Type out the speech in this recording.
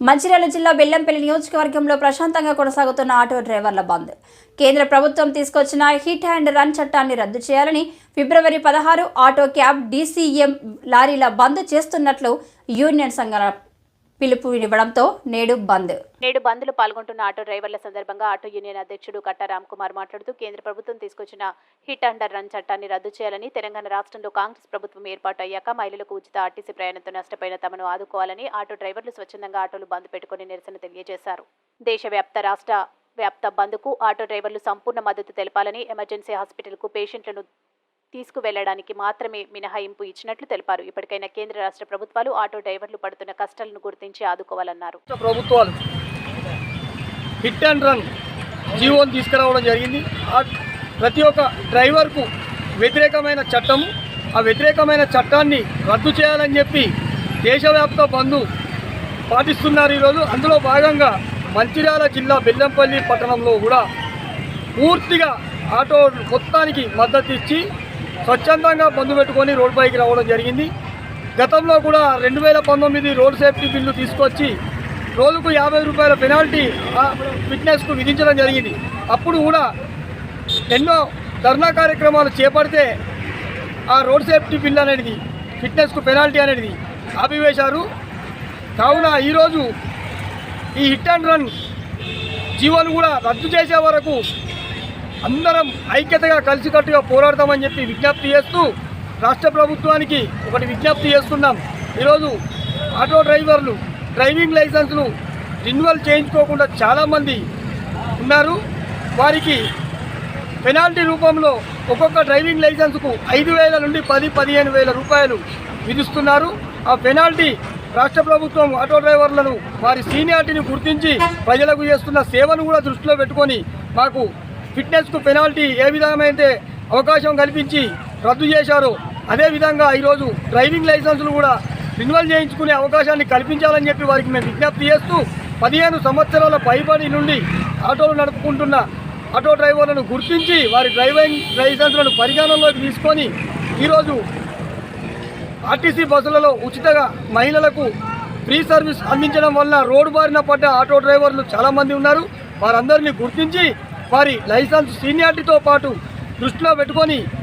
మంచిర్యాల జిల్లా బెల్లంపల్లి నియోజకవర్గంలో ప్రశాంతంగా కొనసాగుతున్న ఆటో డ్రైవర్ల బంద్. కేంద్ర ప్రభుత్వం తీసుకొచ్చిన హిట్ అండ్ రన్ చట్టాన్ని రద్దు చేయాలని ఫిబ్రవరి పదహారు ఆటో క్యాబ్ డీసీఎం లారీల బంద్ చేస్తున్నట్లు యూనియన్ సంఘాల పిలుపు ఇవ్వడంతో నేడు బంద్. నేడు బంద్లో పాల్గొంటున్న ఆటో డ్రైవర్ల సందర్భంగా ఆటో యూనియన్ అధ్యక్షుడు కట్టా రామ్ కుమార్ మాట్లాడుతూ కేంద్ర ప్రభుత్వం తీసుకొచ్చిన హిట్ అండర్ రన్ చట్టాన్ని రద్దు చేయాలని తెలంగాణ రాష్ట్రంలో కాంగ్రెస్ ప్రభుత్వం ఏర్పాటు అయ్యాక మహిళలకు ఉచిత ఆర్టీసీ ప్రయాణంతో నష్టపోయిన తమను ఆదుకోవాలని ఆటో డ్రైవర్లు స్వచ్ఛందంగా ఆటోలు బంద్ పెట్టుకుని నిరసన తెలియజేశారు. దేశవ్యాప్త రాష్ట్ర వ్యాప్త బంద్కు ఆటో డ్రైవర్లు సంపూర్ణ మద్దతు తెలపాలని ఎమర్జెన్సీ హాస్పిటల్కు పేషెంట్లను తీసుకువెళ్ళడానికి మాత్రమే మినహాయింపు ఇచ్చినట్లు తెలిపారు. ఇప్పటికైనా కేంద్ర రాష్ట్ర ప్రభుత్వాలు ఆటో డ్రైవర్లు పడుతున్న కష్టాలను గుర్తించి ఆదుకోవాలన్నారు. ప్రభుత్వాలు హిట్ అండ్ రన్ జీవోని తీసుకురావడం జరిగింది. ప్రతి ఒక్క డ్రైవర్కు వ్యతిరేకమైన చట్టము ఆ వ్యతిరేకమైన చట్టాన్ని రద్దు చేయాలని చెప్పి దేశవ్యాప్త బంధు పాటిస్తున్నారు ఈరోజు. అందులో భాగంగా మంచిర్యాల జిల్లా బెల్లంపల్లి పట్టణంలో కూడా పూర్తిగా ఆటో మొత్తానికి మద్దతు ఇచ్చి స్వచ్ఛందంగా బంధు పెట్టుకొని రోడ్ పైకి రావడం జరిగింది. గతంలో కూడా రెండు వేల పంతొమ్మిది రోడ్ సేఫ్టీ బిల్లు తీసుకొచ్చి రోజుకు యాభై రూపాయల పెనాల్టీ ఫిట్నెస్కు విధించడం జరిగింది. అప్పుడు కూడా ఎన్నో ధర్నా కార్యక్రమాలు చేపడితే ఆ రోడ్ సేఫ్టీ బిల్ అనేది ఫిట్నెస్కు పెనాల్టీ అనేది ఆపివేశారు. కావున ఈరోజు ఈ హిట్ అండ్ రన్ జీవోను కూడా రద్దు చేసే వరకు అందరం ఐక్యతగా కలిసికట్టుగా పోరాడతామని చెప్పి విజ్ఞప్తి చేస్తూ రాష్ట్ర ప్రభుత్వానికి ఒకటి విజ్ఞప్తి చేస్తున్నాం. ఈరోజు ఆటో డ్రైవర్లు డ్రైవింగ్ లైసెన్స్ను రిన్యువల్ చేయించుకోకుండా చాలామంది ఉన్నారు. వారికి పెనాల్టీ రూపంలో ఒక్కొక్క డ్రైవింగ్ లైసెన్స్కు ఐదు వేల నుండి పది పదిహేను వేల రూపాయలు విధిస్తున్నారు. ఆ పెనాల్టీ రాష్ట్ర ప్రభుత్వం ఆటో డ్రైవర్లను వారి సీనియారిటీని గుర్తించి ప్రజలకు చేస్తున్న సేవను కూడా దృష్టిలో పెట్టుకొని మాకు ఫిట్నెస్కు పెనాల్టీ ఏ విధమైతే అవకాశం కల్పించి రద్దు చేశారో అదేవిధంగా ఈరోజు డ్రైవింగ్ లైసెన్సులు కూడా రిన్యువల్ చేయించుకునే అవకాశాన్ని కల్పించాలని చెప్పి వారికి మేము విజ్ఞప్తి చేస్తూ పదిహేను సంవత్సరాల పైబడి నుండి ఆటోలు నడుపుకుంటున్న ఆటో డ్రైవర్లను గుర్తించి వారి డ్రైవింగ్ లైసెన్సులను పరిగణనలోకి తీసుకొని ఈరోజు ఆర్టీసీ బస్సులలో ఉచితంగా మహిళలకు ఫ్రీ సర్వీస్ అందించడం వల్ల రోడ్డు బారిన పడ్డ ఆటో డ్రైవర్లు చాలామంది ఉన్నారు. వారందరినీ గుర్తించి వారి లైసెన్స్ సీనియారిటీతో పాటు దృష్టిలో పెట్టుకొని